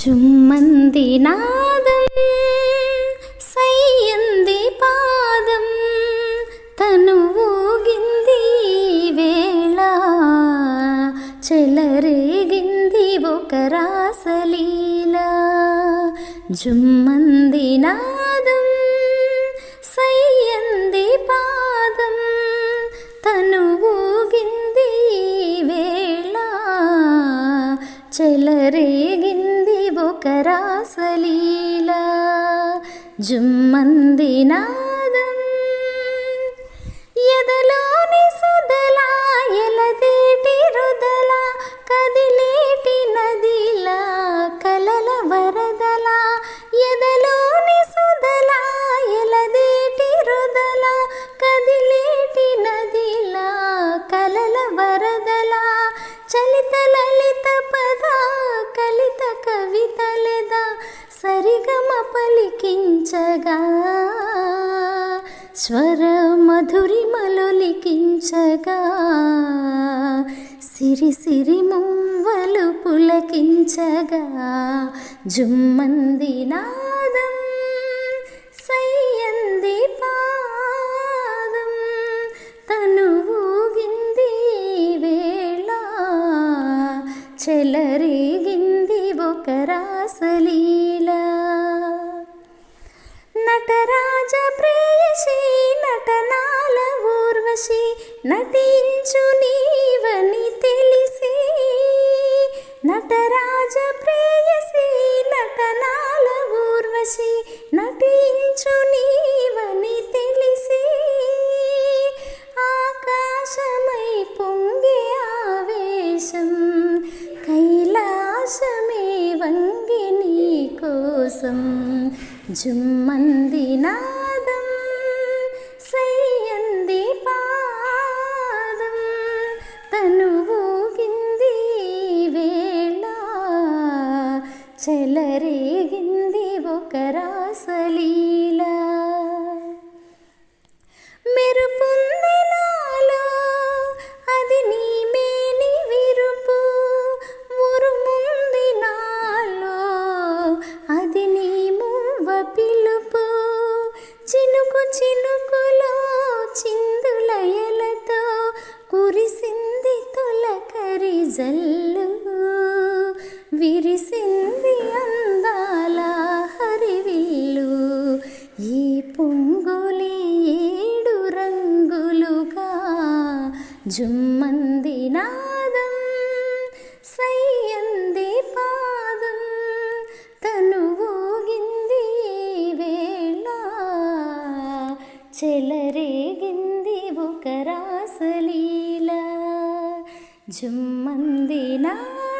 ചുമ്മന്തി നാദം സയ്യന്തി പാദം తనువూగింది వేళ చెలరేగింది ఒక రాసలీల జుమ్మంది నాదం సయ్యంది పాదం తనువూగింది వేళ చెలరేగింది ఒక రాసలీల జుమ్మంది నాదం. ఎదలోని సుదలా ఎలదేటి రుదల కదిలేటి నదిలా కలల వరదల. ఎదలోని సుదలా ఎలదేటి రుదల కదిలేటి నదిలా కలల వరదల. చలిత సరిగమ పలికించగా స్వర మధురిమలు లిఖించగా సిరి సిరి మువ్వలు పులకించగా జుమ్మంది నాదం సయ్యంది పాదం తను ఊగింది వేళ చెలరేగింది నటించు నీవని తెలిసి నటరాజ ప్రేయసి నటనాల ఊర్వశి నటించు నీవని తెలిసి ఆకాశమై పొంగే ఆవేశం కైలాసమే వంగి నీ కోసం జుమ్మంది నా చెలరేగింది ఒక రాసలీ. జుమ్మంది నాదం సయ్యంది పాదం తను ఊగింది వేళ. చెలరేగింది ఒక రాసలీల. జుమ్మంది నాదం